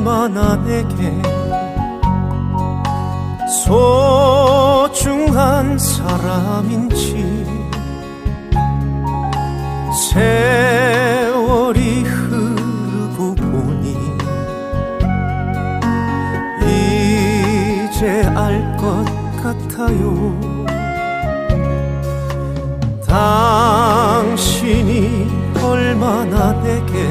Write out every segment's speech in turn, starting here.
얼마나 내게. 소중한 사람인지. 세월이 흐르고 보니 이제 알 것 같아요. 당신이 얼마나 내게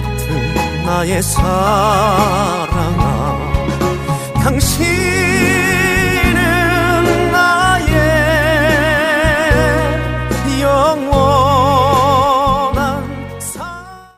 같은 나의 사랑아 당신